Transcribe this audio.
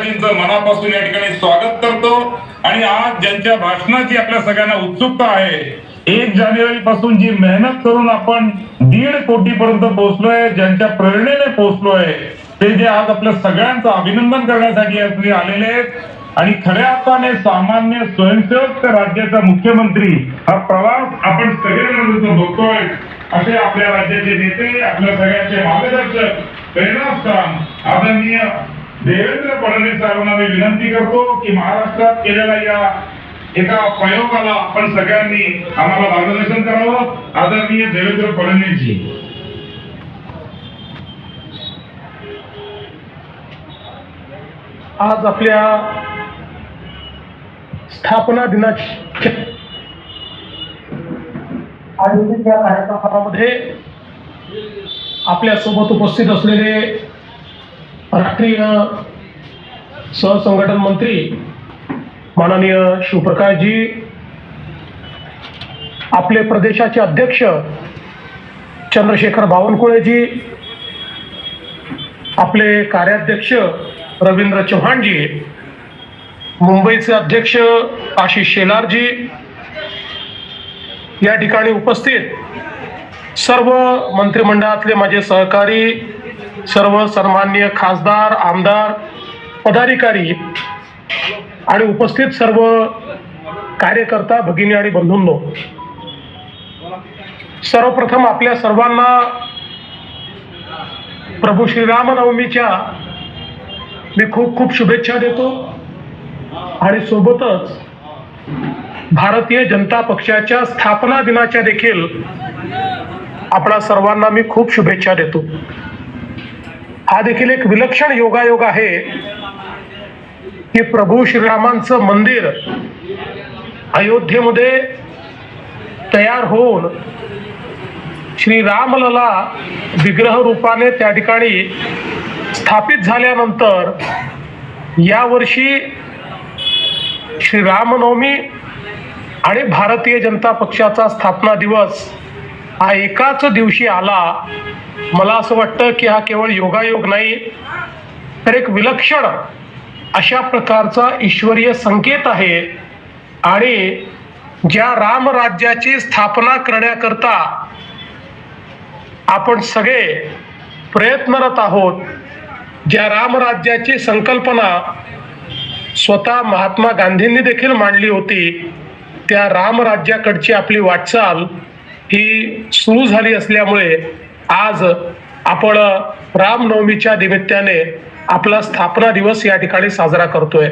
मनापासून या ठिकाणी स्वागत करतो. आणि आज ज्यांच्या भाषणाची आपल्या सगळ्यांना उत्सुकता आहे एक जानेवारी पासून जी मेहनत करून आपण दीड कोटी पर्यंत पोहोचलोय ज्यांच्या प्रेरणेने पोहोचलोय ते जे आज आपल्या सगळ्यांचं अभिनंदन करण्यासाठी आलेले आहेत. आणि खऱ्या अर्थाने सामान्य स्वयंसेवक राज्याचा मुख्यमंत्री हा प्रवास आपण सगळ्यांना बघतोय असे आपल्या राज्याचे नेते आपल्या सगळ्यांचे मार्गदर्शक प्रेरणास्थान आदरणीय देवेंद्र फडणवीस साहेबांना मी विनंती करतो की महाराष्ट्रात केलेल्या या एका प्रयोगाला आपण सगळ्यांनी आम्हाला मार्गदर्शन करावं. आदरणीय देवेंद्र फडणवीसजी. आज आपल्या स्थापना दिनाची आयोजित या कार्यक्रमामध्ये आपल्यासोबत उपस्थित असलेले राष्ट्रीय सहसंघटन मंत्री माननीय शिवप्रकाशजी आपले प्रदेशाचे अध्यक्ष चंद्रशेखर बावनकुळेजी आपले कार्याध्यक्ष रवींद्र चव्हाणजी मुंबईचे अध्यक्ष आशिष शेलारजी या ठिकाणी उपस्थित सर्व मंत्रिमंडळातले माझे सहकारी सर्व सन्मान्य खासदार आमदार पदाधिकारी आणि उपस्थित सर्व कार्यकर्ता भगिनी आणि बंधूंनो सर्वप्रथम आपल्या सर्वांना प्रभू श्रीरामनवमीच्या मी खूप खूप शुभेच्छा देतो आणि सोबतच भारतीय जनता पक्षाच्या स्थापना दिनाच्या देखील आपणा सर्वांना मी खूप शुभेच्छा देतो. हा देखील एक विलक्षण योगायोग आहे की प्रभू श्रीरामांचं मंदिर अयोध्येमध्ये तयार होऊन श्रीरामलला विग्रह रूपाने त्या ठिकाणी स्थापित झाल्यानंतर यावर्षी श्रीरामनवमी आणि भारतीय जनता पक्षाचा स्थापना दिवस हा एकाच दिवशी आला. मला असं वाटतं की हा केवळ योगायोग नाही तर एक विलक्षण अशा प्रकारचा ईश्वरीय संकेत आहे. आणि ज्या रामराज्याची स्थापना करण्याकरता आपण सगळे प्रयत्नरत आहोत ज्या रामराज्याची संकल्पना स्वतः महात्मा गांधींनी देखील मांडली होती त्या रामराज्याकडची आपली वाटचाल ही सुरू झाली असल्यामुळे आज आपण रामनवमीच्या निमित्ताने आपला स्थापना दिवस या ठिकाणी साजरा करतोय.